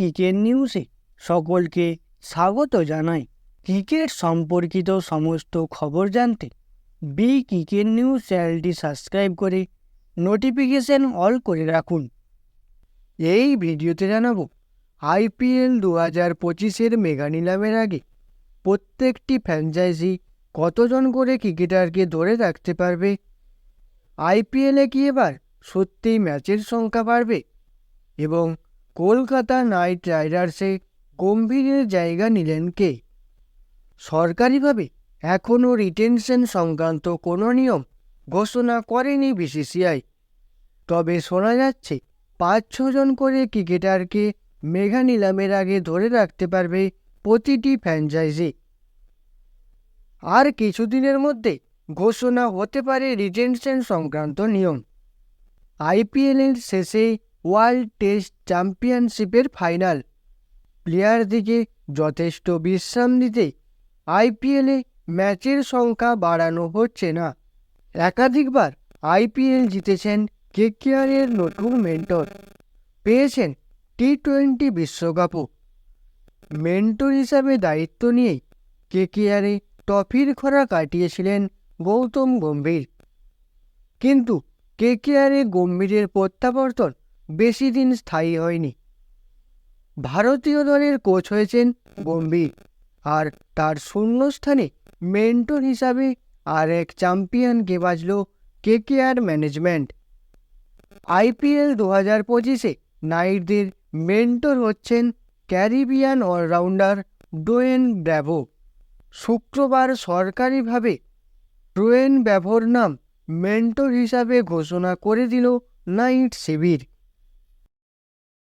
Cricket নিউজে সকলকে স্বাগত জানাই। ক্রিকেট সম্পর্কিত সমস্ত খবর জানতে বি ক্রিকেট নিউজ চ্যানেলটি সাবস্ক্রাইব করে নোটিফিকেশন অল করে রাখুন। এই ভিডিওতে জানাব আইপিএল দু হাজার পঁচিশের মেগা নিলামের আগে প্রত্যেকটি ফ্র্যাঞ্চাইজি কতজন করে ক্রিকেটারকে ধরে রাখতে পারবে? আইপিএলে কি এবার সত্যিই ম্যাচের সংখ্যা বাড়বে? এবং কলকাতা নাইট রাইডার্সে গম্ভীরের জায়গা নিলেন কে? সরকারিভাবে এখনও রিটেনশন সংক্রান্ত কোনো নিয়ম ঘোষণা করেনি বিসিসিআই। তবে শোনা যাচ্ছে পাঁচ ছজন করে ক্রিকেটারকে মেঘা নিলামের আগে ধরে রাখতে পারবে প্রতিটি ফ্র্যাঞ্চাইজি। আর কিছুদিনের মধ্যে ঘোষণা হতে পারে রিটেনশন সংক্রান্ত নিয়ম। আইপিএলের শেষে ওয়ার্ল্ড টেস্ট চ্যাম্পিয়নশিপের ফাইনাল। প্লেয়ারদিকে যথেষ্ট বিশ্রাম দিতে আইপিএলে ম্যাচের সংখ্যা বাড়ানো হচ্ছে না। একাধিকবার আইপিএল জিতেছেন কেকেআরের নতুন মেন্টর। পেয়েছেন টি টোয়েন্টি বিশ্বকাপও। মেন্টর হিসাবে দায়িত্ব নিয়েই কেকেআরে ট্রফির খরা কাটিয়েছিলেন গৌতম গম্ভীর। কিন্তু কেকেআরে গম্ভীরের প্রত্যাবর্তন বেশি দিন স্থায়ী হয়নি। ভারতীয় দলের কোচ হয়েছেন গম্ভীর আর তার শূন্যস্থানে মেন্টর হিসাবে আর এক চ্যাম্পিয়নকে বাজল কেকেআর ম্যানেজমেন্ট। আইপিএল দু হাজার পঁচিশে নাইটদের মেন্টর হচ্ছেন ক্যারিবিয়ান অলরাউন্ডার ডোয়েন ব্র্যাভো। শুক্রবার সরকারিভাবে ডোয়েন ব্র্যাভোর নাম মেন্টর হিসাবে ঘোষণা করে দিল নাইট শিবির।